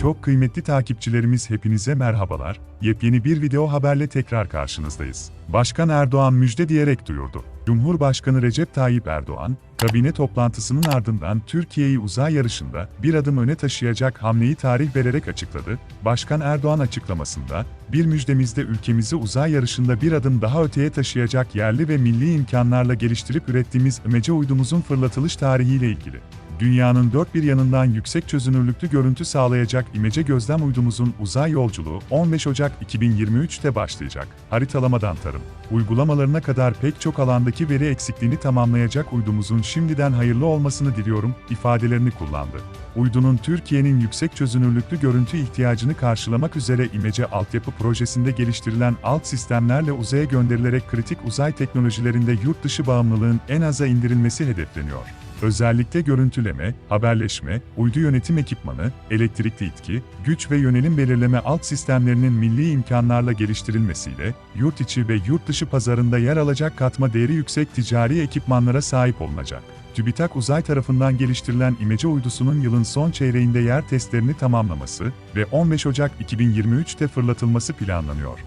Çok kıymetli takipçilerimiz hepinize merhabalar. Yepyeni bir video haberle tekrar karşınızdayız. Başkan Erdoğan müjde diyerek duyurdu. Cumhurbaşkanı Recep Tayyip Erdoğan, kabine toplantısının ardından Türkiye'yi uzay yarışında bir adım öne taşıyacak hamleyi tarih vererek açıkladı. Başkan Erdoğan açıklamasında, bir müjdemizde ülkemizi uzay yarışında bir adım daha öteye taşıyacak yerli ve milli imkanlarla geliştirip ürettiğimiz IMECE uydumuzun fırlatılış tarihiyle ilgili. Dünyanın dört bir yanından yüksek çözünürlüklü görüntü sağlayacak imece gözlem uydumuzun uzay yolculuğu 15 Ocak 2023'te başlayacak. Haritalamadan tarım, uygulamalarına kadar pek çok alandaki veri eksikliğini tamamlayacak uydumuzun şimdiden hayırlı olmasını diliyorum ifadelerini kullandı. Uydunun Türkiye'nin yüksek çözünürlüklü görüntü ihtiyacını karşılamak üzere imece altyapı projesinde geliştirilen alt sistemlerle uzaya gönderilerek kritik uzay teknolojilerinde yurt dışı bağımlılığın en aza indirilmesi hedefleniyor. Özellikle görüntüleme, haberleşme, uydu yönetim ekipmanı, elektrikli itki, güç ve yönelim belirleme alt sistemlerinin milli imkanlarla geliştirilmesiyle, yurt içi ve yurt dışı pazarında yer alacak katma değeri yüksek ticari ekipmanlara sahip olunacak. TÜBİTAK Uzay tarafından geliştirilen imece uydusunun yılın son çeyreğinde yer testlerini tamamlaması ve 15 Ocak 2023'te fırlatılması planlanıyor.